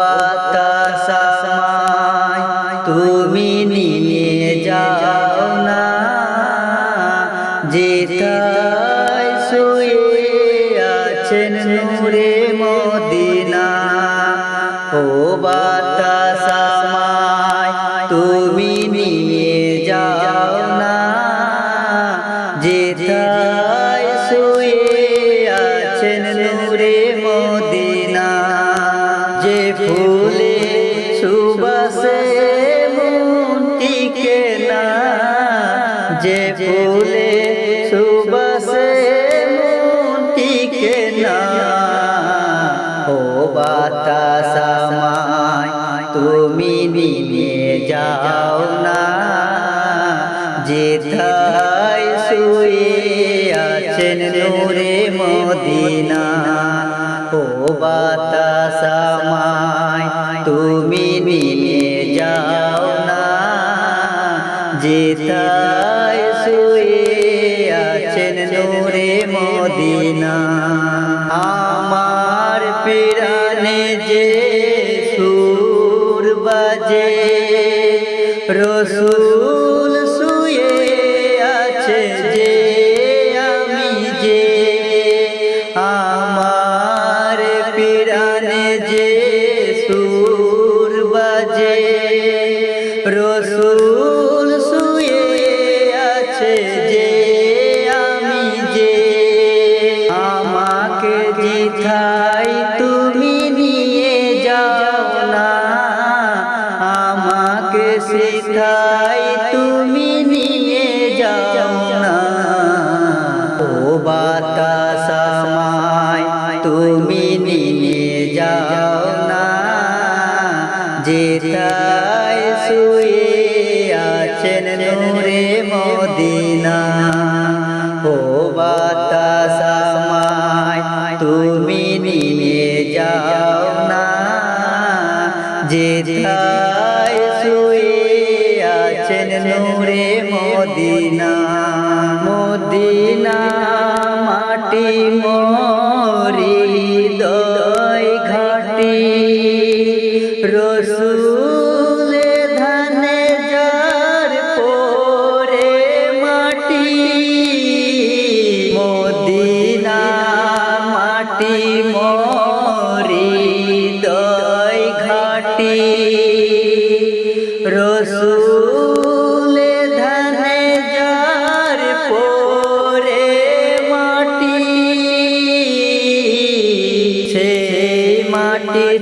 বাতাসামায় তুমি নিয়ে যাও না। যেতাই শুয়ে আছেন নূরে মদিনা ও বাতাসামায় যে ফুলে সুবাসে মুন্টিকে না ও বাতাসামায় তুমি নিয়ে যাও না। যেথায় শুয়ে আছেন নূরে মদিনা, ও বাতাসামায় যেথায় শুয়ে আছেন নূরে মদিনা। আমার পিরানে যে সুর বাজে, রসুল শুয়ে আছে যে আমি যে। আমার পিরানে যে সুর বাজে, রসুল শিখাই তুমি নিয়ে যাও না। ও বাতাসামায় তুমি নিয়ে যাও না। যেথায় শুয়ে আছেন নূরে মদিনা। ও বাতাসামায় তুমি নিয়ে যাও না। শুয়ে আছেন নূরে মদিনা। মদিনা মাটি মরি দয় ঘাটি। মাটি। মাটি মরি দয় ঘাটি।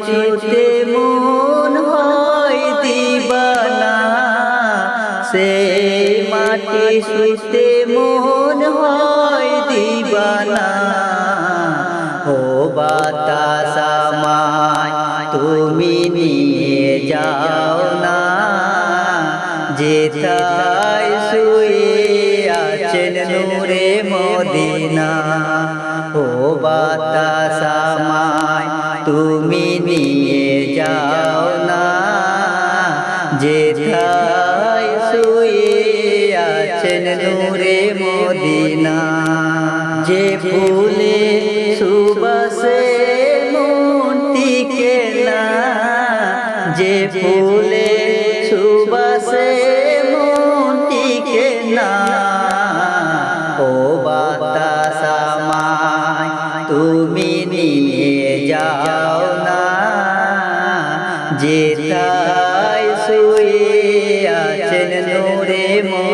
ছুতে মন হয় দিবানা সেই মাটি ছুতে মন হয় দিবানা। ও বাতাসামায় তুমি নিয়ে যাও না, যেথায় শুয়ে আছেন নূরে মদিনা। ও বাতাসামায় যেথায় শুয়ে আছেন নূরে মদিনা? যে ফুলে সুবাসে মনটিকে না যে ফুলে সুবাসে মনটিকে না ও বাতাসামায় তুমি নিয়ে যাও।